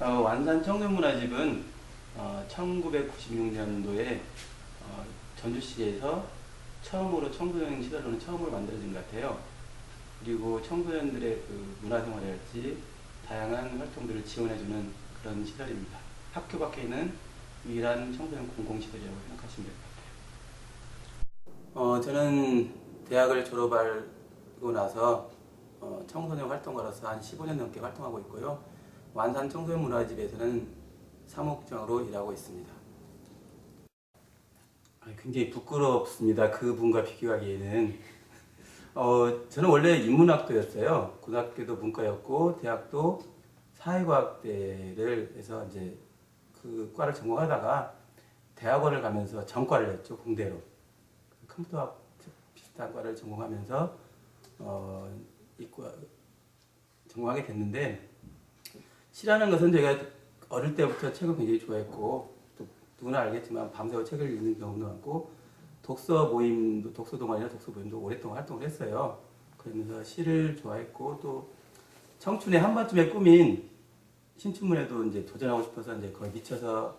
어, 완산 청소문화집은 어, 1996년도에 어, 전주시에서 처음으로 청소년 시설로는 처음으로 만들어진 것 같아요. 그리고 청소년들의 그 문화생활이랄지 다양한 활동들을 지원해주는 그런 시설입니다. 학교 밖에 있는 유일한 청소년 공공시설이라고 생각하시면 될 것 같아요. 어, 저는 대학을 졸업하고 나서 어, 청소년 활동가로서 한 15년 넘게 활동하고 있고요. 완산 청소년 문화집에서는 사무국장으로 일하고 있습니다. 아, 굉장히 부끄럽습니다. 그분과 비교하기에는. 어, 저는 원래 인문학도였어요. 고등학교도 문과였고, 대학도 사회과학대를 해서 이제 그 과를 전공하다가 대학원을 가면서 전과를 했죠, 공대로. 컴퓨터학 비슷한 과를 전공하면서, 어, 이과, 전공하게 됐는데, 시라는 것은 제가 어릴 때부터 책을 굉장히 좋아했고, 또 누구나 알겠지만 밤새워 책을 읽는 경우도 많고, 독서 모임도, 독서 동아리나 독서 모임도 오랫동안 활동을 했어요. 그러면서 시를 좋아했고, 또 청춘의 한 번쯤의 꿈인 신춘문예도 이제 도전하고 싶어서 이제 거의 미쳐서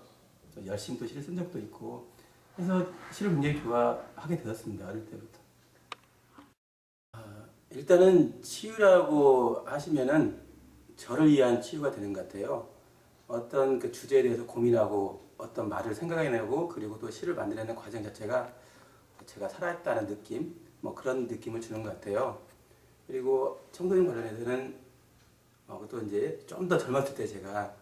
열심히 또 시를 쓴 적도 있고, 그래서 시를 굉장히 좋아하게 되었습니다. 어릴 때부터. 아, 일단은 치유라고 하시면은 저를 위한 치유가 되는 것 같아요. 어떤 그 주제에 대해서 고민하고 어떤 말을 생각해내고 그리고 또 시를 만들어내는 과정 자체가 제가 살아있다는 느낌, 뭐 그런 느낌을 주는 것 같아요. 그리고 청소년 관련해서는 어, 또 이제 좀 더 젊었을 때 제가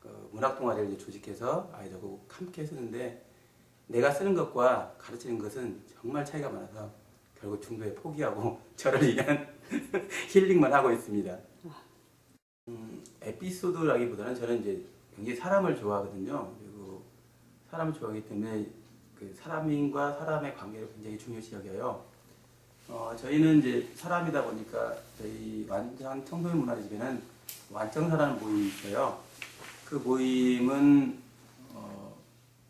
그 문학 동아리를 조직해서 아이들하고 함께 쓰는데 내가 쓰는 것과 가르치는 것은 정말 차이가 많아서 결국 중도에 포기하고 저를 위한 힐링만 하고 있습니다. 음, 에피소드라기보다는 저는 이제 굉장히 사람을 좋아하거든요. 그리고 사람을 좋아하기 때문에 그 사람인과 사람의 관계를 굉장히 중요시 여겨요. 어, 저희는 이제 사람이다 보니까 저희 완전 청소년 문화집에는 완정사라는 모임이 있어요. 그 모임은 어,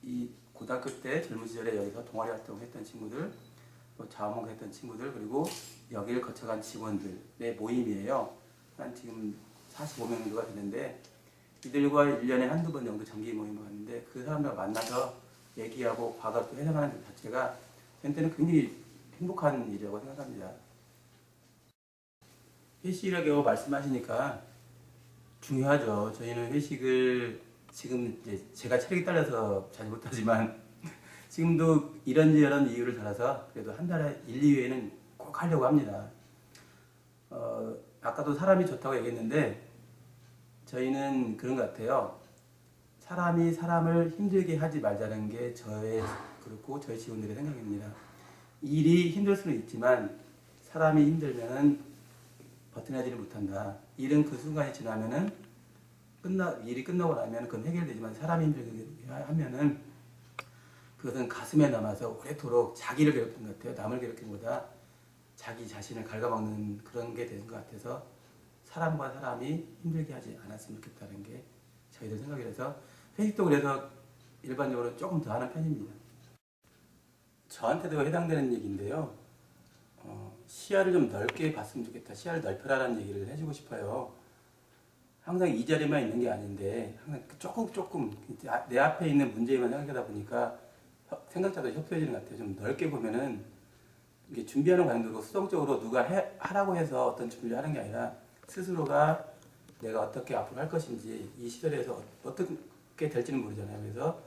이 고등학교 때 젊은 시절에 여기서 동아리 활동했던 친구들, 또 자원봉사했던 친구들, 그리고 여기를 거쳐간 직원들의 모임이에요. 한 지금 45명 정도가 되는데 이들과 1년에 한두 번 정도 정기 모임을 하는데 그 사람들 만나서 얘기하고 과거를 또 해석하는 것 자체가 저한테는 굉장히 행복한 일이라고 생각합니다. 회식이라고 말씀하시니까 중요하죠. 저희는 회식을 지금 이제 제가 체력이 딸려서 잘 못하지만 지금도 이런저런 이유를 달아서 그래도 한 달에 1, 2회는 꼭 하려고 합니다. 어, 아까도 사람이 좋다고 얘기했는데 저희는 그런 것 같아요. 사람이 사람을 힘들게 하지 말자는 게 저의 그렇고 저희 직원들의 생각입니다. 일이 힘들 수는 있지만 사람이 힘들면은 버텨내지를 못한다. 일은 그 순간이 지나면은 끝나 일이 끝나고 나면 그건 해결되지만 사람이 힘들게 하면은 그것은 가슴에 남아서 오래도록 자기를 괴롭히는 것 같아요. 남을 괴롭히기보다 자기 자신을 갉아먹는 그런 게 되는 것 같아서 사람과 사람이 힘들게 하지 않았으면 좋겠다는 게 저희들 생각이라서 회식도 그래서 일반적으로 조금 더 하는 편입니다. 저한테도 해당되는 얘기인데요. 어, 시야를 좀 넓게 봤으면 좋겠다. 시야를 넓혀라라는 얘기를 해주고 싶어요. 항상 이 자리만 있는 게 아닌데 항상 조금 조금 내 앞에 있는 문제만 생각하다 보니까 생각자도 협소해지는 것 같아요. 좀 넓게 보면은 이게 준비하는 과정도 수동적으로 누가 해, 하라고 해서 어떤 준비를 하는 게 아니라 스스로가 내가 어떻게 앞으로 할 것인지 이 시절에서 어떻게 될지는 모르잖아요. 그래서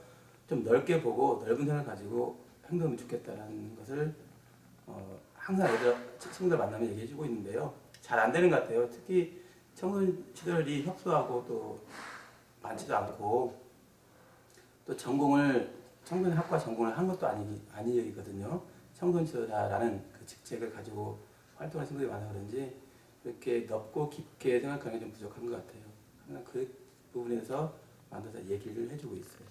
좀 넓게 보고 넓은 생각을 가지고 행동하면 좋겠다는 것을 어, 항상 애들 친구들 만나면 얘기해주고 있는데요. 잘 안 되는 것 같아요. 특히 청소년 시절이 협소하고 또 많지도 않고 또 전공을 청소년 학과 전공을 한 것도 아니, 아니거든요. 청소년시설이라는 그 직책을 가지고 활동하는 친구들이 많아 그런지 그렇게 넓고 깊게 생각하는 게 좀 부족한 것 같아요. 그 부분에서 만나서 얘기를 해주고 있어요.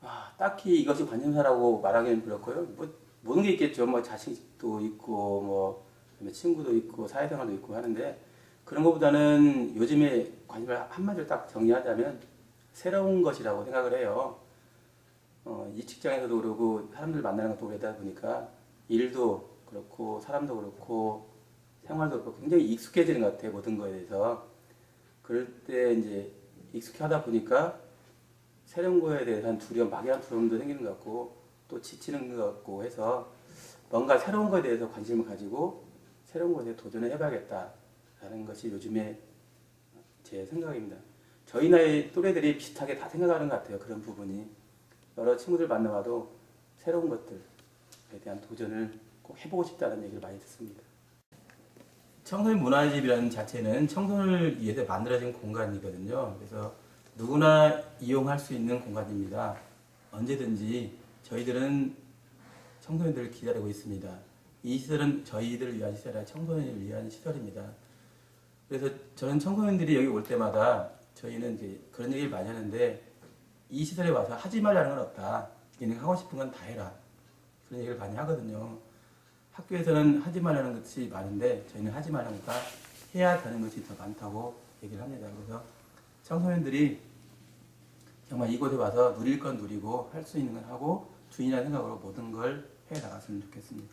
아, 딱히 이것이 관심사라고 말하기는 그렇고요. 뭐, 모든 게 있겠죠. 뭐, 자식도 있고, 뭐, 친구도 있고, 사회생활도 있고 하는데, 그런 것보다는 요즘에 관심을 한마디로 딱 정리하자면, 새로운 것이라고 생각을 해요. 어, 이 직장에서도 그러고, 사람들 만나는 것도 오래다 보니까, 일도 그렇고, 사람도 그렇고, 생활도 그렇고, 굉장히 익숙해지는 것 같아요. 모든 거에 대해서. 그럴 때 이제, 익숙해 하다 보니까 새로운 거에 대한 두려움, 막연한 두려움도 생기는 것 같고 또 지치는 것 같고 해서 뭔가 새로운 거에 대해서 관심을 가지고 새로운 것에 도전을 해봐야겠다라는 것이 요즘에 제 생각입니다. 저희 나이 또래들이 비슷하게 다 생각하는 것 같아요. 그런 부분이 여러 친구들 만나봐도 새로운 것들에 대한 도전을 꼭 해보고 싶다는 얘기를 많이 듣습니다. 청소년 문화집이라는 자체는 청소년을 위해서 만들어진 공간이거든요. 그래서 누구나 이용할 수 있는 공간입니다. 언제든지 저희들은 청소년들을 기다리고 있습니다. 이 시설은 저희들을 위한 시설이 아니라 청소년을 위한 시설입니다. 그래서 저는 청소년들이 여기 올 때마다 저희는 이제 그런 얘기를 많이 하는데 이 시설에 와서 하지 말라는 건 없다. 얘네가 하고 싶은 건 다 해라. 그런 얘기를 많이 하거든요. 학교에서는 하지 말라는 것이 많은데 저희는 하지 말라는 것보다 해야 되는 것이 더 많다고 얘기를 합니다. 그래서 청소년들이 정말 이곳에 와서 누릴 건 누리고 할 수 있는 건 하고 주인이라는 생각으로 모든 걸 해 나갔으면 좋겠습니다.